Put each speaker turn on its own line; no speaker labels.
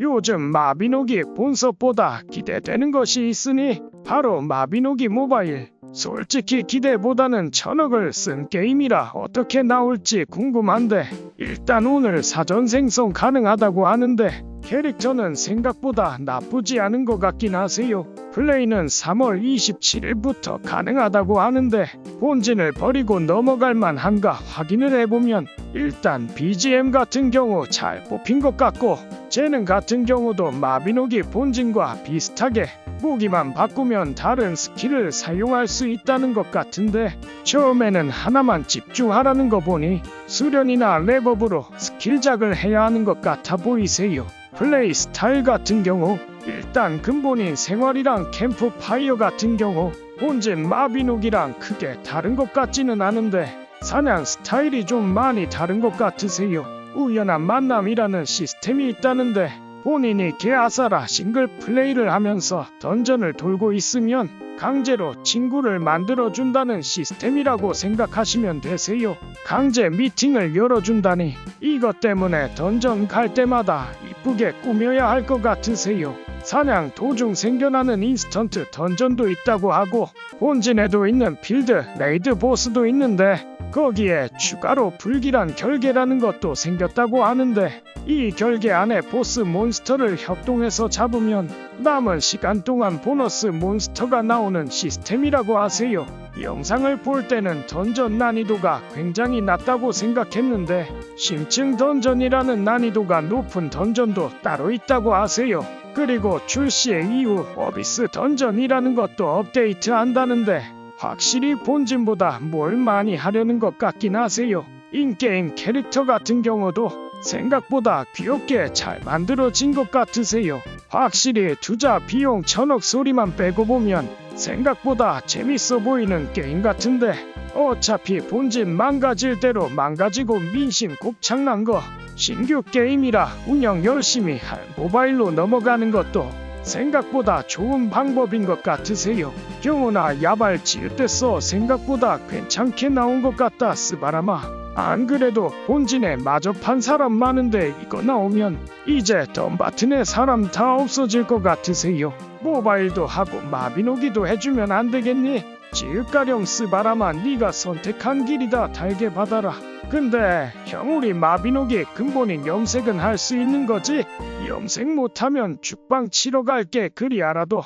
요즘 마비노기 본섭보다 기대되는 것이 있으니 바로 마비노기 모바일. 솔직히 기대보다는 천억을 쓴 게임이라 어떻게 나올지 궁금한데 일단 오늘 사전 생성 가능하다고 하는데 캐릭터는 생각보다 나쁘지 않은 것 같긴 하세요. 플레이는 3월 27일부터 가능하다고 하는데 본진을 버리고 넘어갈 만한가 확인을 해보면 일단 BGM 같은 경우 잘 뽑힌 것 같고 재능 같은 경우도 마비노기 본진과 비슷하게 무기만 바꾸면 다른 스킬을 사용할 수 있다는 것 같은데 처음에는 하나만 집중하라는 거 보니 수련이나 랩업으로 스킬작을 해야 하는 것 같아 보이세요. 플레이 스타일 같은 경우 일단 근본인 생활이랑 캠프파이어 같은 경우 본진 마비노기랑 크게 다른 것 같지는 않은데 사냥 스타일이 좀 많이 다른 것 같으세요. 우연한 만남이라는 시스템이 있다는데 본인이 개아사라 싱글 플레이를 하면서 던전을 돌고 있으면 강제로 친구를 만들어준다는 시스템이라고 생각하시면 되세요. 강제 미팅을 열어준다니 이것 때문에 던전 갈 때마다 이쁘게 꾸며야 할 것 같으세요. 사냥 도중 생겨나는 인스턴트 던전도 있다고 하고 본진에도 있는 필드 레이드 보스도 있는데 거기에 추가로 불길한 결계라는 것도 생겼다고 하는데 이 결계 안에 보스 몬스터를 협동해서 잡으면 남은 시간 동안 보너스 몬스터가 나오는 시스템이라고 하세요. 영상을 볼 때는 던전 난이도가 굉장히 낮다고 생각했는데 심층 던전이라는 난이도가 높은 던전도 따로 있다고 하세요. 그리고 출시 이후 어비스 던전이라는 것도 업데이트 한다는데 확실히 본진보다 뭘 많이 하려는 것 같긴 하세요. 인게임 캐릭터 같은 경우도 생각보다 귀엽게 잘 만들어진 것 같으세요. 확실히 투자 비용 천억 소리만 빼고 보면 생각보다 재밌어 보이는 게임 같은데 어차피 본진 망가질 대로 망가지고 민심 곱창난 거 신규 게임이라 운영 열심히 할 모바일로 넘어가는 것도 생각보다 좋은 방법인 것 같으세요. 경우나 야발 써 생각보다 괜찮게 나온 것 같다 스바라마. 안 그래도 본진에 판 사람 많은데 이거 나오면 이제 덤바튼에 사람 다 없어질 것 같으세요. 모바일도 하고 마비노기도 해주면 안 되겠니? 지읒가령 스바라마 네가 선택한 길이다 달게 받아라. 근데 형 우리 마비노기 근본인 염색은 할 수 있는 거지? 염색 못하면 죽방 치러 갈게 그리 알아도